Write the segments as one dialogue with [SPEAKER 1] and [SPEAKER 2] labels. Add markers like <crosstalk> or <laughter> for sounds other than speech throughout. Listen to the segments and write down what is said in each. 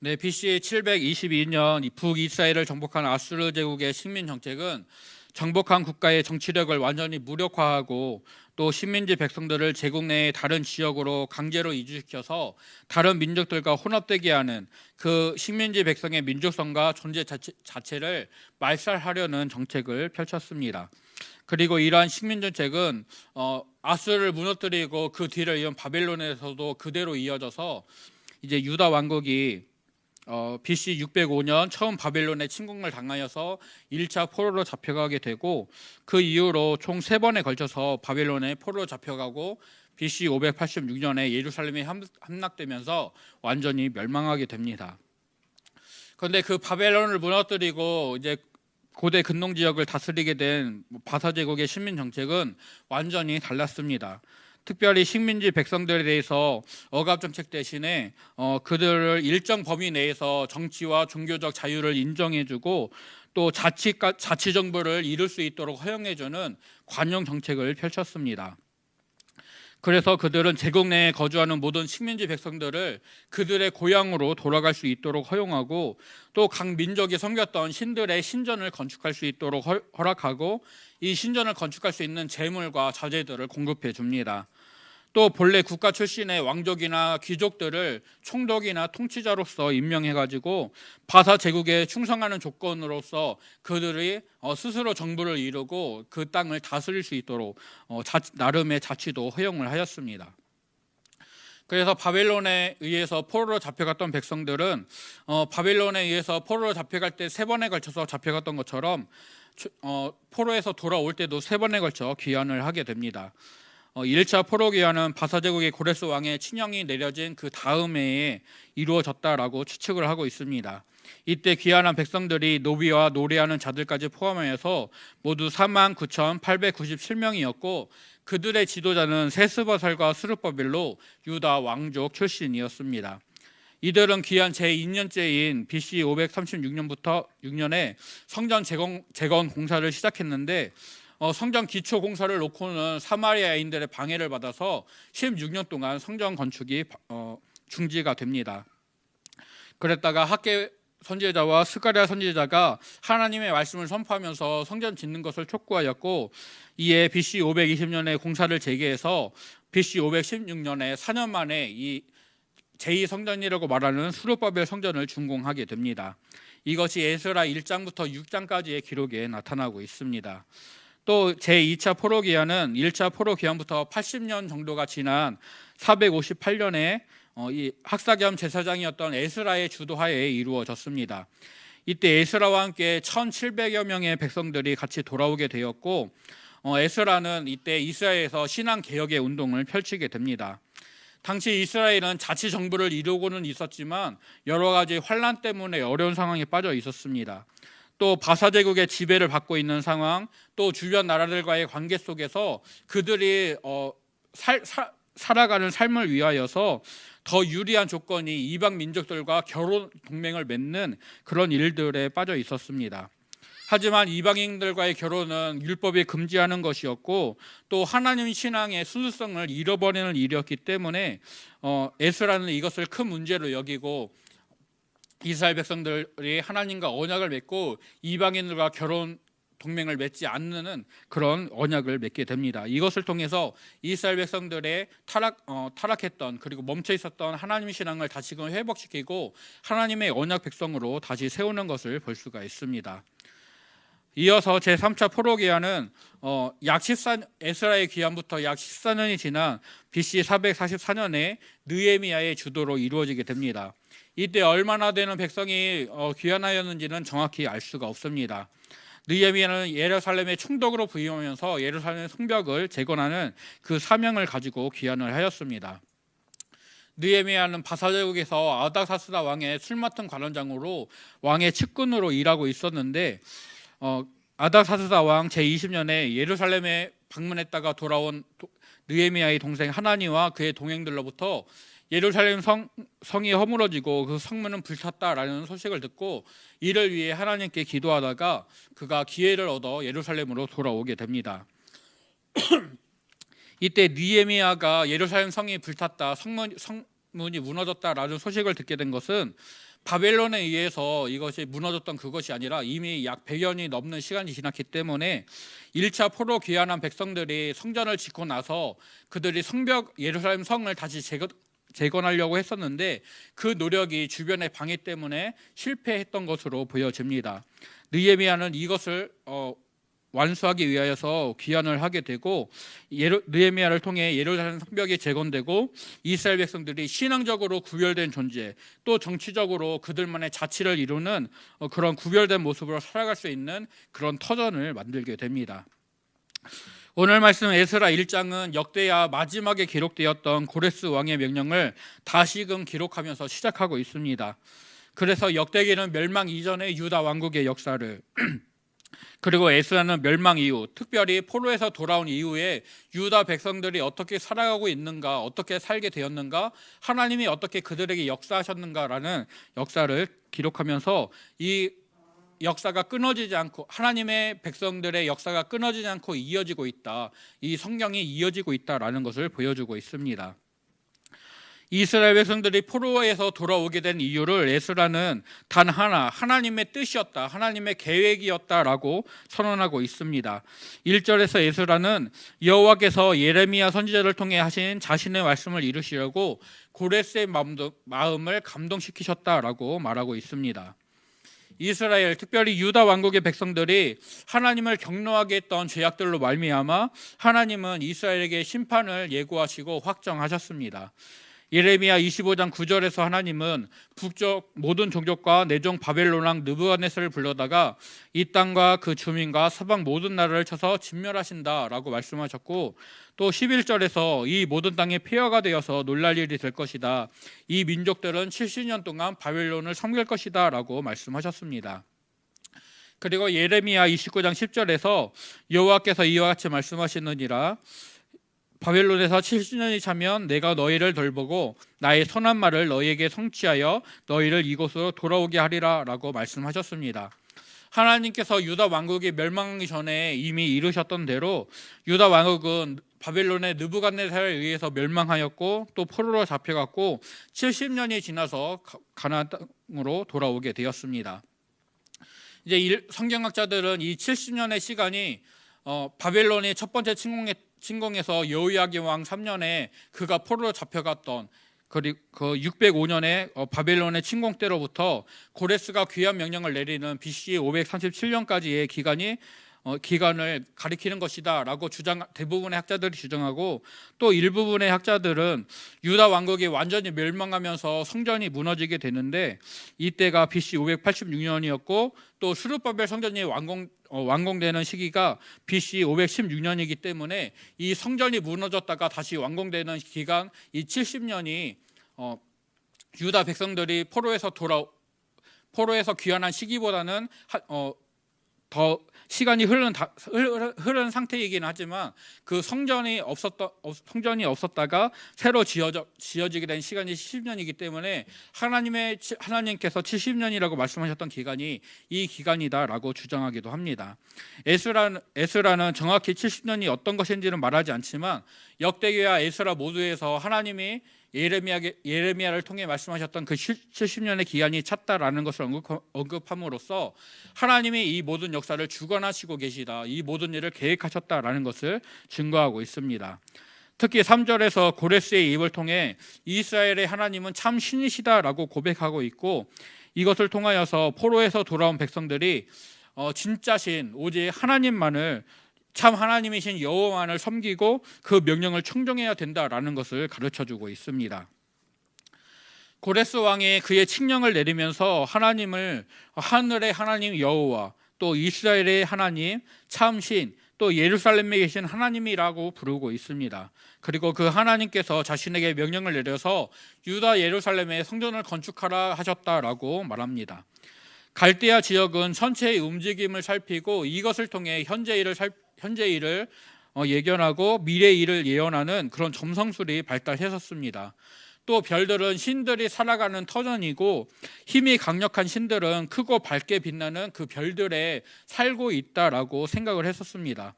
[SPEAKER 1] 네, BC 722년 북이스라엘을 정복한 아수르 제국의 식민 정책은 정복한 국가의 정치력을 완전히 무력화하고 또 식민지 백성들을 제국 내의 다른 지역으로 강제로 이주시켜서 다른 민족들과 혼합되게 하는 그 식민지 백성의 민족성과 존재 자체, 자체를 말살하려는 정책을 펼쳤습니다. 그리고 이러한 식민 정책은 어, 아수르를 무너뜨리고 그 뒤를 이은 바벨론에서도 그대로 이어져서 이제 유다 왕국이 어, BC 605년 처음 바벨론에 침공을 당하여서 1차 포로로 잡혀가게 되고 그 이후로 총 세 번에 걸쳐서 바벨론에 포로로 잡혀가고 BC 586년에 예루살렘에 함- 함락되면서 완전히 멸망하게 됩니다. 그런데 그 바벨론을 무너뜨리고 이제 고대 근동 지역을 다스리게 된 바사 제국의 식민 정책은 완전히 달랐습니다. 특별히 식민지 백성들에 대해서 억압 정책 대신에 어, 그들을 일정 범위 내에서 정치와 종교적 자유를 인정해주고 또 자치 자치 정부를 이룰 수 있도록 허용해주는 관용 정책을 펼쳤습니다. 그래서 그들은 제국 내에 거주하는 모든 식민지 백성들을 그들의 고향으로 돌아갈 수 있도록 허용하고 또 각 민족이 섬겼던 신들의 신전을 건축할 수 있도록 허- 허락하고 이 신전을 건축할 수 있는 재물과 자재들을 공급해 줍니다. 또 본래 국가 출신의 왕족이나 귀족들을 총독이나 통치자로서 임명해 가지고 바사 제국에 충성하는 조건으로서 그들이 어, 스스로 정부를 이루고 그 땅을 다스릴 수 있도록 어, 자- 나름의 자치도 허용을 하였습니다. 그래서 바벨론에 의해서 포로로 잡혀갔던 백성들은 어, 바벨론에 의해서 포로로 잡혀갈 때 세 번에 걸쳐서 잡혀갔던 것처럼 포로에서 돌아올 때도 세 번에 걸쳐 귀환을 하게 됩니다. 어, 1차 포로 귀환은 바사 제국의 고레스 왕의 친형이 내려진 그 다음 해에 이루어졌다라고 추측을 하고 있습니다. 이때 귀환한 백성들이 노비와 노래하는 자들까지 포함하여서 모두 4만 9,897명이었고 그들의 지도자는 세스버살과 스룹바벨로 유다 왕족 출신이었습니다. 이들은 귀한 제2년째인 BC 536년부터 6년에 성전 재건, 재건 공사를 시작했는데 어, 성전 기초 공사를 놓고는 사마리아인들의 방해를 받아서 16년 동안 성전 건축이 어, 중지가 됩니다. 그랬다가 학계 선지자와 스가랴 선지자가 하나님의 말씀을 선포하면서 성전 짓는 것을 촉구하였고 이에 BC 520년에 공사를 재개해서 BC 516년에 4년 만에 이 제2성전이라고 말하는 수르바벨 성전을 준공하게 됩니다. 이것이 에스라 1장부터 6장까지의 기록에 나타나고 있습니다. 또 제2차 포로 기한은 1차 포로 기한부터 80년 정도가 지난 458년에 어, 이 학사 겸 제사장이었던 에스라의 주도하에 이루어졌습니다. 이때 에스라와 함께 1,700여 명의 백성들이 같이 돌아오게 되었고 어, 에스라는 이때 이스라엘에서 신앙 개혁의 운동을 펼치게 됩니다. 당시 이스라엘은 자치 정부를 이루고는 있었지만 여러 가지 환란 때문에 어려운 상황에 빠져 있었습니다. 또 바사 제국의 지배를 받고 있는 상황, 또 주변 나라들과의 관계 속에서 그들이 어, 살, 사- 살아가는 삶을 위하여서 더 유리한 조건이 이방 민족들과 결혼 동맹을 맺는 그런 일들에 빠져 있었습니다. 하지만 이방인들과의 결혼은 율법이 금지하는 것이었고 또 하나님 신앙의 순수성을 잃어버리는 일이었기 때문에 어, 에스라는 이것을 큰 문제로 여기고 이스라엘 백성들이 하나님과 언약을 맺고 이방인들과 결혼 동맹을 맺지 않는 그런 언약을 맺게 됩니다. 이것을 통해서 이스라엘 백성들의 타락 어, 타락했던 그리고 멈춰 있었던 하나님 신앙을 다시금 회복시키고 하나님의 언약 백성으로 다시 세우는 것을 볼 수가 있습니다. 이어서 제 3차 포로 기한은 어, 약 14, 에스라의 귀환부터 약 14년이 지난 BC 444년에 느에미아의 주도로 이루어지게 됩니다. 이때 얼마나 되는 백성이 어, 귀환하였는지는 정확히 알 수가 없습니다. 느헤미야는 예루살렘의 총독으로 부임하면서 예루살렘 성벽을 재건하는 그 사명을 가지고 귀환을 하였습니다. 느헤미야는 바사 제국에서 아닥사스다 왕의 술 맡은 관원장으로 왕의 측근으로 일하고 있었는데 어, 아닥사스다 왕 제20년에 예루살렘에 방문했다가 돌아온 도- 느헤미야의 동생 하나니와 그의 동행들로부터 예루살렘 성, 성이 허물어지고 그 성문은 불탔다라는 소식을 듣고 이를 위해 하나님께 기도하다가 그가 기회를 얻어 예루살렘으로 돌아오게 됩니다. <clears throat> 이때 느헤미야가 예루살렘 성이 불탔다, 성문, 성문이 무너졌다라는 소식을 듣게 된 것은 바벨론에 의해서 이것이 무너졌던 그것이 아니라 이미 약 100년이 넘는 시간이 지났기 때문에 1차 포로 귀환한 백성들이 성전을 짓고 나서 그들이 성벽 예루살렘 성을 다시 재건, 재건하려고 했었는데 그 노력이 주변의 방해 때문에 실패했던 것으로 보여집니다. 느헤미야는 이것을 어, 완수하기 위하여서 귀환을 하게 되고 느헤미야를 통해 예루살렘 성벽이 재건되고 이스라엘 백성들이 신앙적으로 구별된 존재 또 정치적으로 그들만의 자치를 이루는 어, 그런 구별된 모습으로 살아갈 수 있는 그런 터전을 만들게 됩니다. 오늘 말씀 에스라 1장은 역대야 마지막에 기록되었던 고레스 왕의 명령을 다시금 기록하면서 시작하고 있습니다. 그래서 역대기는 멸망 이전의 유다 왕국의 역사를 <clears throat> 그리고 에스라는 멸망 이후, 특별히 포로에서 돌아온 이후에 유다 백성들이 어떻게 살아가고 있는가, 어떻게 살게 되었는가, 하나님이 어떻게 그들에게 역사하셨는가라는 역사를 기록하면서 이 역사가 끊어지지 않고 하나님의 백성들의 역사가 끊어지지 않고 이어지고 있다. 이 성경이 이어지고 있다라는 것을 보여주고 있습니다. 이스라엘 백성들이 포로에서 돌아오게 된 이유를 에스라는 단 하나 하나님의 뜻이었다. 하나님의 계획이었다라고 선언하고 있습니다. 1절에서 에스라는 여호와께서 예레미야 선지자를 통해 하신 자신의 말씀을 이루시려고 고레스의 마음을 감동시키셨다라고 말하고 있습니다. 이스라엘 특별히 유다 왕국의 백성들이 하나님을 경노하게 했던 죄악들로 말미암아 하나님은 이스라엘에게 심판을 예고하시고 확정하셨습니다. 예레미야 25장 9절에서 하나님은 북쪽 모든 종족과 내종 바벨론 왕 느부갓네스를 불러다가 이 땅과 그 주민과 서방 모든 나라를 쳐서 진멸하신다라고 말씀하셨고 또 11절에서 이 모든 땅이 폐허가 되어서 놀랄 일이 될 것이다. 이 민족들은 70년 동안 바벨론을 섬길 것이다라고 말씀하셨습니다. 그리고 예레미야 29장 10절에서 여호와께서 이와 같이 말씀하시느니라 바벨론에서 70년이 차면 내가 너희를 돌보고 나의 선한 말을 너희에게 성취하여 너희를 이곳으로 돌아오게 하리라라고 말씀하셨습니다. 하나님께서 유다 왕국이 멸망하기 전에 이미 이루셨던 대로 유다 왕국은 바벨론의 느부갓네살에 의해서 멸망하였고 또 포로로 잡혀갔고 70년이 지나서 가나안 땅으로 돌아오게 되었습니다. 이제 성경학자들은 이 70년의 시간이 어, 바벨론이 첫 번째 침공했 침공에서 여호야기 왕 3년에 그가 포로로 잡혀갔던 그 605년에 어, 바벨론의 침공 때로부터 고레스가 귀한 명령을 내리는 BC 537년까지의 기간이 어, 기간을 가리키는 것이다라고 주장 대부분의 학자들이 주장하고 또 일부분의 학자들은 유다 왕국이 완전히 멸망하면서 성전이 무너지게 되는데 이때가 BC 586년이었고 또 수르바벨 성전이 완공 어, 완공되는 시기가 BC 516년이기 때문에 이 성전이 무너졌다가 다시 완공되는 기간 이 70년이 어, 유다 백성들이 포로에서 돌아 포로에서 귀환한 시기보다는 하, 어, 더 시간이 흐르는, 다, 흐르는 상태이긴 하지만 그 성전이 없었다 성전이 없었다가 새로 지어져, 지어지게 된 시간이 70년이기 때문에 하나님의 하나님께서 70년이라고 말씀하셨던 기간이 이 기간이다라고 주장하기도 합니다. 에스라 에스라는 정확히 70년이 어떤 것인지는 말하지 않지만 역대기와 에스라 모두에서 하나님이 예레미야, 예레미야를 통해 말씀하셨던 그 70년의 기한이 찼다라는 것을 언급 함으로써 하나님이 이 모든 역사를 주관하시고 계시다. 이 모든 일을 계획하셨다라는 것을 증거하고 있습니다. 특히 3절에서 고레스의 입을 통해 이스라엘의 하나님은 참 신이시다라고 고백하고 있고 이것을 통하여서 포로에서 돌아온 백성들이 어, 진짜 신 오직 하나님만을 참 하나님이신 여호와만을 섬기고 그 명령을 청정해야 된다라는 것을 가르쳐 주고 있습니다. 고레스 왕이 그의 칙령을 내리면서 하나님을 하늘의 하나님 여호와 또 이스라엘의 하나님 참신 또 예루살렘에 계신 하나님이라고 부르고 있습니다. 그리고 그 하나님께서 자신에게 명령을 내려서 유다 예루살렘에 성전을 건축하라 하셨다라고 말합니다. 갈대아 지역은 전체의 움직임을 살피고 이것을 통해 현재 일을 살 현재 일을 어, 예견하고 미래 일을 예언하는 그런 점성술이 발달했었습니다. 또 별들은 신들이 살아가는 터전이고 힘이 강력한 신들은 크고 밝게 빛나는 그 별들에 살고 있다라고 생각을 했었습니다.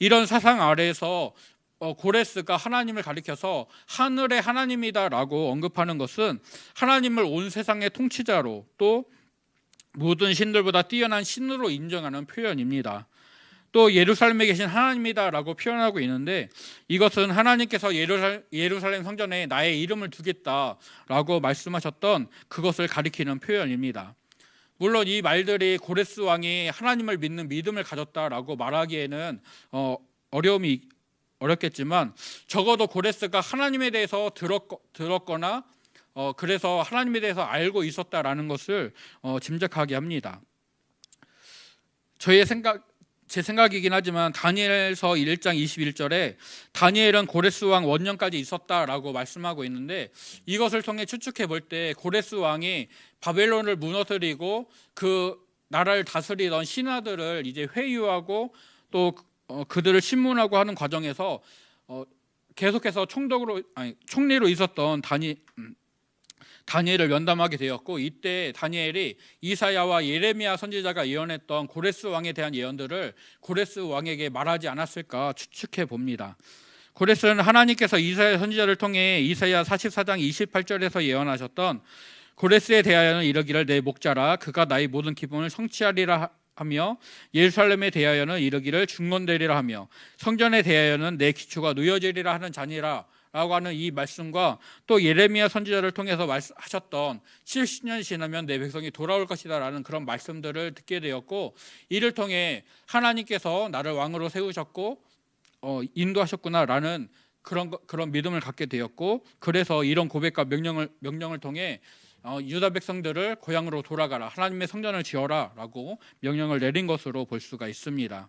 [SPEAKER 1] 이런 사상 아래에서 어, 고레스가 하나님을 가리켜서 하늘의 하나님이다라고 언급하는 것은 하나님을 온 세상의 통치자로 또 모든 신들보다 뛰어난 신으로 인정하는 표현입니다. 또 예루살렘에 계신 하나님이다라고 표현하고 있는데 이것은 하나님께서 예루살, 예루살렘 성전에 나의 이름을 두겠다라고 말씀하셨던 그것을 가리키는 표현입니다. 물론 이 말들이 고레스 왕이 하나님을 믿는 믿음을 가졌다라고 말하기에는 어, 어려움이 어렵겠지만 적어도 고레스가 하나님에 대해서 들었, 들었거나 어, 그래서 하나님에 대해서 알고 있었다라는 것을 어, 짐작하게 합니다. 저의 생각 제 생각이긴 하지만 다니엘서 1장 21절에 다니엘은 고레스 왕 원년까지 있었다라고 말씀하고 있는데 이것을 통해 추측해 볼 때 고레스 왕이 바벨론을 무너뜨리고 그 나라를 다스리던 신하들을 이제 회유하고 또 어, 그들을 신문하고 하는 과정에서 어, 계속해서 총독으로 아니 총리로 있었던 다니 음, 다니엘을 면담하게 되었고 이때 다니엘이 이사야와 예레미야 선지자가 예언했던 고레스 왕에 대한 예언들을 고레스 왕에게 말하지 않았을까 추측해 봅니다. 고레스는 하나님께서 이사야 선지자를 통해 이사야 44장 28절에서 예언하셨던 고레스에 대하여는 이르기를 내 목자라 그가 나의 모든 기쁨을 성취하리라 하며 예루살렘에 대하여는 이르기를 중건되리라 하며 성전에 대하여는 내 기초가 놓여지리라 하는 자니라 라고 하는 이 말씀과 또 예레미야 선지자를 통해서 말하셨던 70년 지나면 내 백성이 돌아올 것이다 라는 그런 말씀들을 듣게 되었고 이를 통해 하나님께서 나를 왕으로 세우셨고 어, 인도하셨구나라는 그런 거- 그런 믿음을 갖게 되었고 그래서 이런 고백과 명령을 명령을 통해 어, 유다 백성들을 고향으로 돌아가라 하나님의 성전을 지어라라고 명령을 내린 것으로 볼 수가 있습니다.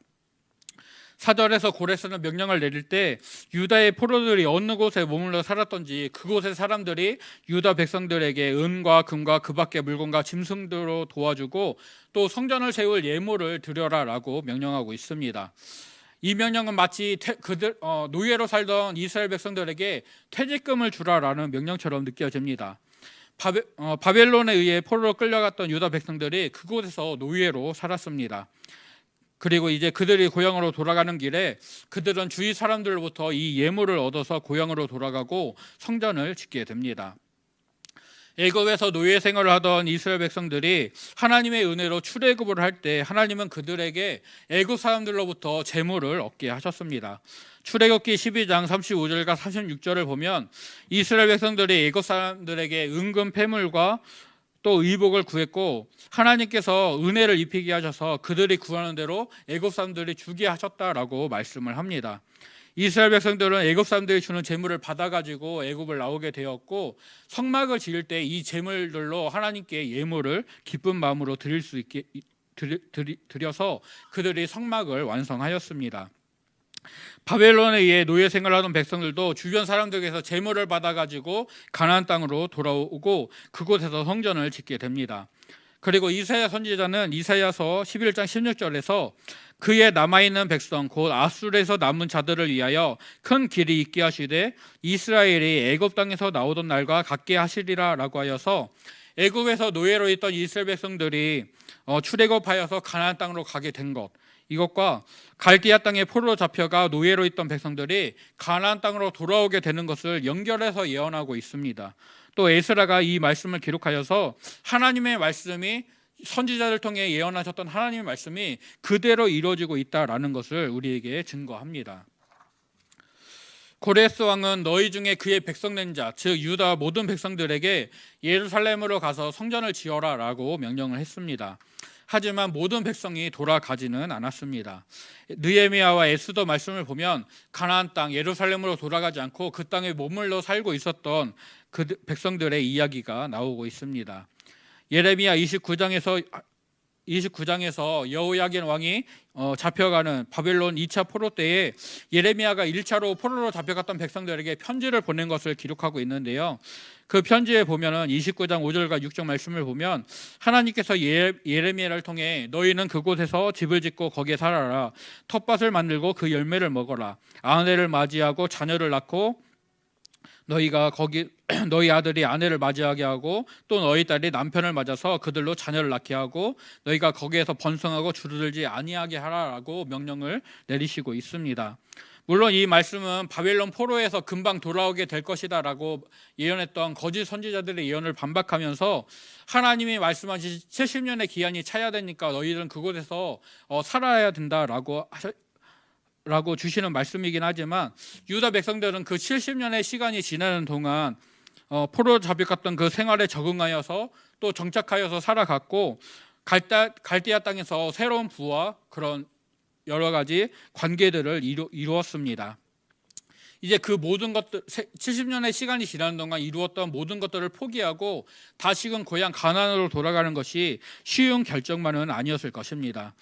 [SPEAKER 1] 사절에서 고레스는 명령을 내릴 때 유다의 포로들이 어느 곳에 머물러 살았던지 그곳의 사람들이 유다 백성들에게 은과 금과 그밖의 물건과 짐승들로 도와주고 또 성전을 세울 예물을 드려라라고 명령하고 있습니다. 이 명령은 마치 태- 그들 어, 노예로 살던 이스라엘 백성들에게 퇴직금을 주라라는 명령처럼 느껴집니다. 바벨, 어, 바벨론에 의해 포로로 끌려갔던 유다 백성들이 그곳에서 노예로 살았습니다. 그리고 이제 그들이 고향으로 돌아가는 길에 그들은 주위 사람들로부터 이 예물을 얻어서 고향으로 돌아가고 성전을 짓게 됩니다. 애굽에서 노예 생활을 하던 이스라엘 백성들이 하나님의 은혜로 출애굽을 할 때 하나님은 그들에게 애굽 사람들로부터 재물을 얻게 하셨습니다. 출애굽기 12장 35절과 36절을 보면 이스라엘 백성들이 애굽 사람들에게 은금 패물과 또 의복을 구했고 하나님께서 은혜를 입히게 하셔서 그들이 구하는 대로 애굽 사람들이 주게 하셨다라고 말씀을 합니다. 이스라엘 백성들은 애굽 사람들이 주는 재물을 받아가지고 애굽을 나오게 되었고 성막을 지을 때 이 재물들로 하나님께 예물을 기쁜 마음으로 드릴 수 있게 드려서 그들이 성막을 완성하였습니다. 바벨론에 의해 노예 생활하던 백성들도 주변 사람들에게서 재물을 받아가지고 가나안 땅으로 돌아오고 그곳에서 성전을 짓게 됩니다. 그리고 이사야 선지자는 이사야서 11장 16절에서 그의 남아있는 백성 곧 아술에서 남은 자들을 위하여 큰 길이 있게 하시되 이스라엘이 애굽 땅에서 나오던 날과 같게 하시리라라고 하여서 애굽에서 노예로 있던 이스라엘 백성들이 어, 출애굽하여서 가나안 땅으로 가게 된 것. 이것과 갈디아 땅에 포로로 잡혀가 노예로 있던 백성들이 가나안 땅으로 돌아오게 되는 것을 연결해서 예언하고 있습니다. 또 에스라가 이 말씀을 기록하여서 하나님의 말씀이 선지자를 통해 예언하셨던 하나님의 말씀이 그대로 이루어지고 있다라는 것을 우리에게 증거합니다. 고레스 왕은 너희 중에 그의 백성 된 자, 즉 유다 모든 백성들에게 예루살렘으로 가서 성전을 지어라라고 명령을 했습니다. 하지만 모든 백성이 돌아가지는 않았습니다. 느헤미야와 에스더 말씀을 보면 가나안 땅 예루살렘으로 돌아가지 않고 그 땅에 머물러 살고 있었던 그 백성들의 이야기가 나오고 있습니다. 예레미야 29장에서 29장에서 여호야긴 왕이 어, 잡혀가는 바벨론 2차 포로 때에 예레미야가 1차로 포로로 잡혀갔던 백성들에게 편지를 보낸 것을 기록하고 있는데요. 그 편지에 보면은 29장 5절과 6절 말씀을 보면 하나님께서 예, 예레미야를 통해 너희는 그곳에서 집을 짓고 거기에 살아라 텃밭을 만들고 그 열매를 먹어라 아내를 맞이하고 자녀를 낳고 너희가 거기 <clears throat> 너희 아들이 아내를 맞이하게 하고 또 너희 딸이 남편을 맞아서 그들로 자녀를 낳게 하고 너희가 거기에서 번성하고 주르들지 아니하게 하라라고 명령을 내리시고 있습니다. 물론 이 말씀은 바벨론 포로에서 금방 돌아오게 될 것이다라고 예언했던 거짓 선지자들의 예언을 반박하면서 하나님이 말씀하신 70년의 기한이 차야 되니까 너희들은 그곳에서 어, 살아야 된다라고 라고 주시는 말씀이긴 하지만 유다 백성들은 그 70년의 시간이 지나는 동안 어, 포로 잡혀갔던 그 생활에 적응하여서 또 정착하여서 살아갔고 갈다, 갈대아 땅에서 새로운 부와 그런 여러 가지 관계들을 이루, 이루었습니다. 이제 그 모든 것들 70년의 시간이 지나는 동안 이루었던 모든 것들을 포기하고 다시금 고향 가나안으로 돌아가는 것이 쉬운 결정만은 아니었을 것입니다.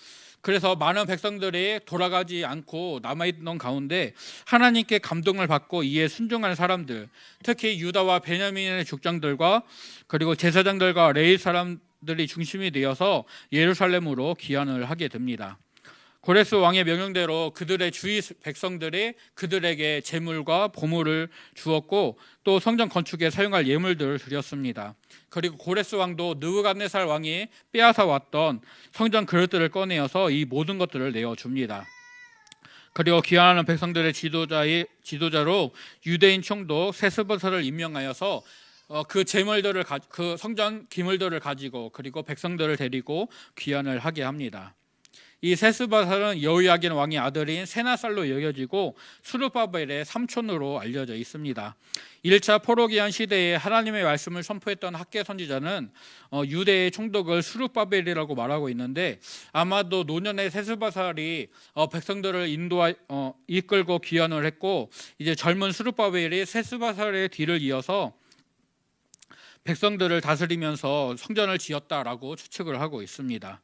[SPEAKER 1] 그래서 많은 백성들이 돌아가지 않고 남아있던 가운데 하나님께 감동을 받고 이에 순종하는 사람들, 특히 유다와 베냐민의 족장들과 그리고 제사장들과 레이 사람들이 중심이 되어서 예루살렘으로 귀환을 하게 됩니다. 고레스 왕의 명령대로 그들의 주위 백성들이 그들에게 재물과 보물을 주었고 또 성전 건축에 사용할 예물들을 드렸습니다. 그리고 고레스 왕도 느부갓네살 왕이 빼앗아 왔던 성전 그릇들을 꺼내어서 이 모든 것들을 내어 줍니다. 그리고 귀환하는 백성들의 지도자의 지도자로 유대인 총독 세스버서를 임명하여서 어, 그 재물들을 가, 그 성전 기물들을 가지고 그리고 백성들을 데리고 귀환을 하게 합니다. 이 세스바살은 여호야긴 왕의 아들인 세나살로 여겨지고 수르바벨의 삼촌으로 알려져 있습니다. 1차 포로기한 시대에 하나님의 말씀을 선포했던 학계 선지자는 어, 유대의 총독을 수르바벨이라고 말하고 있는데 아마도 노년의 세스바살이 어, 백성들을 인도하 어, 이끌고 귀환을 했고 이제 젊은 수르바벨이 세스바살의 뒤를 이어서 백성들을 다스리면서 성전을 지었다라고 추측을 하고 있습니다.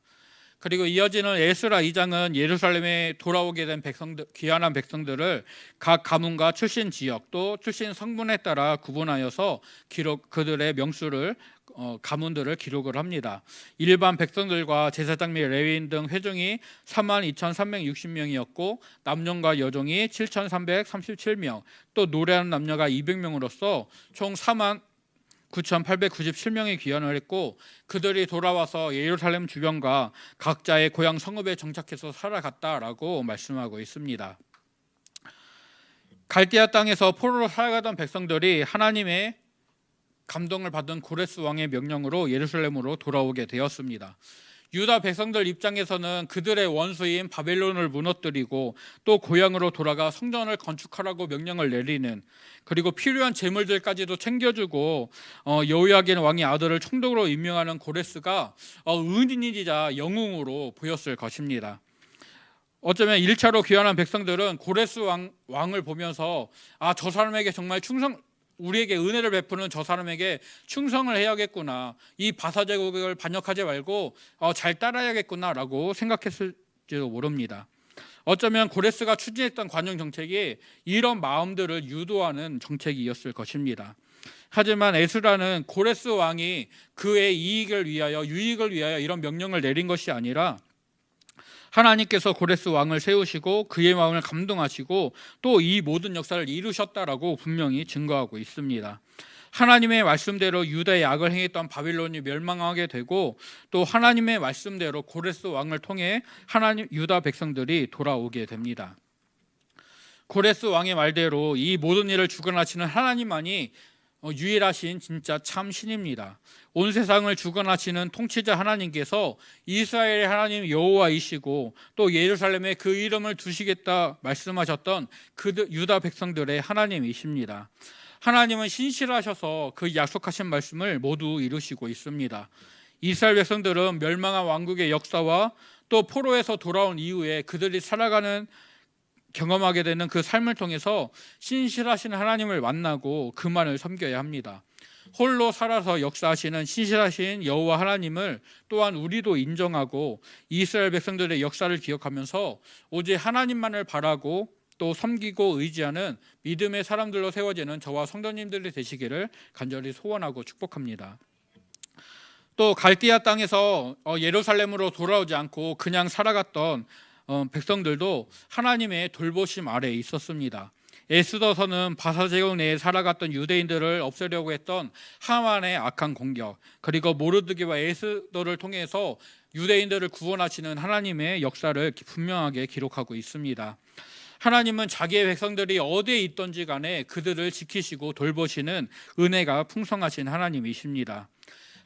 [SPEAKER 1] 그리고 이어지는 에스라 2장은 예루살렘에 돌아오게 된 백성들 귀환한 백성들을 각 가문과 출신 지역 또 출신 성분에 따라 구분하여서 기록 그들의 명수를 어, 가문들을 기록을 합니다. 일반 백성들과 제사장 및 레위인 등 회중이 3만 2,360명이었고 남녀과 여종이 7,337명, 또 노래하는 남녀가 200명으로서 총 4만 9,897명이 귀환을 했고 그들이 돌아와서 예루살렘 주변과 각자의 고향 성읍에 정착해서 살아갔다라고 말씀하고 있습니다. 갈대아 땅에서 포로로 살아가던 백성들이 하나님의 감동을 받은 고레스 왕의 명령으로 예루살렘으로 돌아오게 되었습니다. 유다 백성들 입장에서는 그들의 원수인 바벨론을 무너뜨리고 또 고향으로 돌아가 성전을 건축하라고 명령을 내리는 그리고 필요한 재물들까지도 챙겨주고 어, 여호야긴 왕의 아들을 총독으로 임명하는 고레스가 어, 은인이자 영웅으로 보였을 것입니다. 어쩌면 1차로 귀환한 백성들은 고레스 왕, 왕을 보면서 아 저 사람에게 정말 충성 우리에게 은혜를 베푸는 저 사람에게 충성을 해야겠구나. 이 바사 제국을 반역하지 말고 어, 잘 따라야겠구나라고 생각했을지도 모릅니다. 어쩌면 고레스가 추진했던 관용 정책이 이런 마음들을 유도하는 정책이었을 것입니다. 하지만 에스라는 고레스 왕이 그의 이익을 위하여 유익을 위하여 이런 명령을 내린 것이 아니라 하나님께서 고레스 왕을 세우시고 그의 마음을 감동하시고 또 이 모든 역사를 이루셨다라고 분명히 증거하고 있습니다. 하나님의 말씀대로 유다의 악을 행했던 바빌론이 멸망하게 되고 또 하나님의 말씀대로 고레스 왕을 통해 하나님 유다 백성들이 돌아오게 됩니다. 고레스 왕의 말대로 이 모든 일을 주관하시는 하나님만이 어, 유일하신 진짜 참 신입니다. 온 세상을 주관하시는 통치자 하나님께서 이스라엘의 하나님 여호와이시고 또 예루살렘에 그 이름을 두시겠다 말씀하셨던 그 유다 백성들의 하나님이십니다. 하나님은 신실하셔서 그 약속하신 말씀을 모두 이루시고 있습니다. 이스라엘 백성들은 멸망한 왕국의 역사와 또 포로에서 돌아온 이후에 그들이 살아가는 경험하게 되는 그 삶을 통해서 신실하신 하나님을 만나고 그만을 섬겨야 합니다. 홀로 살아서 역사하시는 신실하신 여호와 하나님을 또한 우리도 인정하고 이스라엘 백성들의 역사를 기억하면서 오직 하나님만을 바라고 또 섬기고 의지하는 믿음의 사람들로 세워지는 저와 성도님들이 되시기를 간절히 소원하고 축복합니다. 또 갈대아 땅에서 어, 예루살렘으로 돌아오지 않고 그냥 살아갔던 어, 백성들도 하나님의 돌보심 아래 있었습니다. 에스더서는 바사 제국 내에 살아갔던 유대인들을 없애려고 했던 하만의 악한 공격 그리고 모르드기와 에스더를 통해서 유대인들을 구원하시는 하나님의 역사를 분명하게 기록하고 있습니다. 하나님은 자기의 백성들이 어디에 있던지 간에 그들을 지키시고 돌보시는 은혜가 풍성하신 하나님이십니다.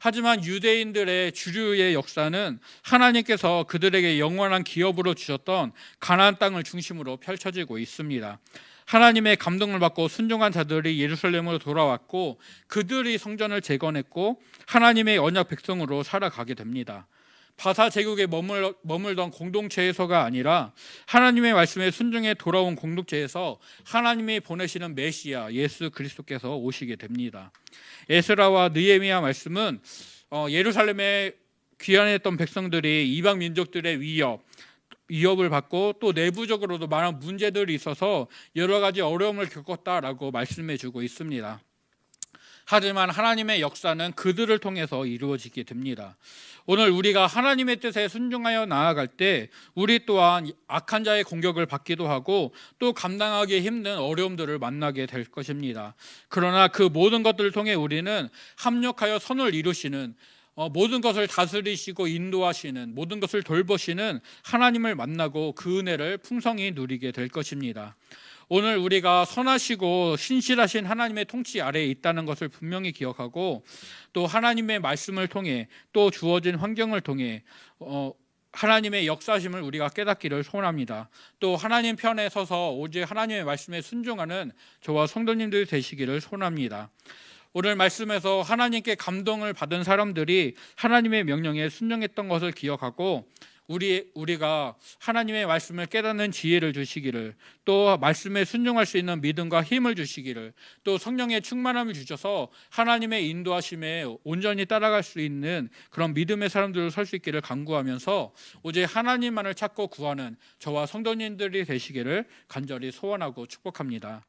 [SPEAKER 1] 하지만 유대인들의 주류의 역사는 하나님께서 그들에게 영원한 기업으로 주셨던 가나안 땅을 중심으로 펼쳐지고 있습니다. 하나님의 감동을 받고 순종한 자들이 예루살렘으로 돌아왔고 그들이 성전을 재건했고 하나님의 언약 백성으로 살아가게 됩니다. 바사 제국에 머물, 머물던 공동체에서가 아니라 하나님의 말씀에 순종해 돌아온 공동체에서 하나님이 보내시는 메시아 예수 그리스도께서 오시게 됩니다. 에스라와 느헤미야 말씀은 어, 예루살렘에 귀환했던 백성들이 이방 민족들의 위협 위협을 받고 또 내부적으로도 많은 문제들이 있어서 여러 가지 어려움을 겪었다라고 말씀해 주고 있습니다. 하지만 하나님의 역사는 그들을 통해서 이루어지게 됩니다. 오늘 우리가 하나님의 뜻에 순종하여 나아갈 때 우리 또한 악한 자의 공격을 받기도 하고 또 감당하기 힘든 어려움들을 만나게 될 것입니다. 그러나 그 모든 것들을 통해 우리는 합력하여 선을 이루시는 어, 모든 것을 다스리시고 인도하시는 모든 것을 돌보시는 하나님을 만나고 그 은혜를 풍성히 누리게 될 것입니다. 오늘 우리가 선하시고 신실하신 하나님의 통치 아래에 있다는 것을 분명히 기억하고 또 하나님의 말씀을 통해 또 주어진 환경을 통해 어, 하나님의 역사심을 우리가 깨닫기를 소원합니다. 또 하나님 편에 서서 오직 하나님의 말씀에 순종하는 저와 성도님들 되시기를 소원합니다. 오늘 말씀에서 하나님께 감동을 받은 사람들이 하나님의 명령에 순종했던 것을 기억하고 우리 우리가 하나님의 말씀을 깨닫는 지혜를 주시기를 또 말씀에 순종할 수 있는 믿음과 힘을 주시기를 또 성령의 충만함을 주셔서 하나님의 인도하심에 온전히 따라갈 수 있는 그런 믿음의 사람들을 설수 있기를 간구하면서 오직 하나님만을 찾고 구하는 저와 성도님들이 되시기를 간절히 소원하고 축복합니다.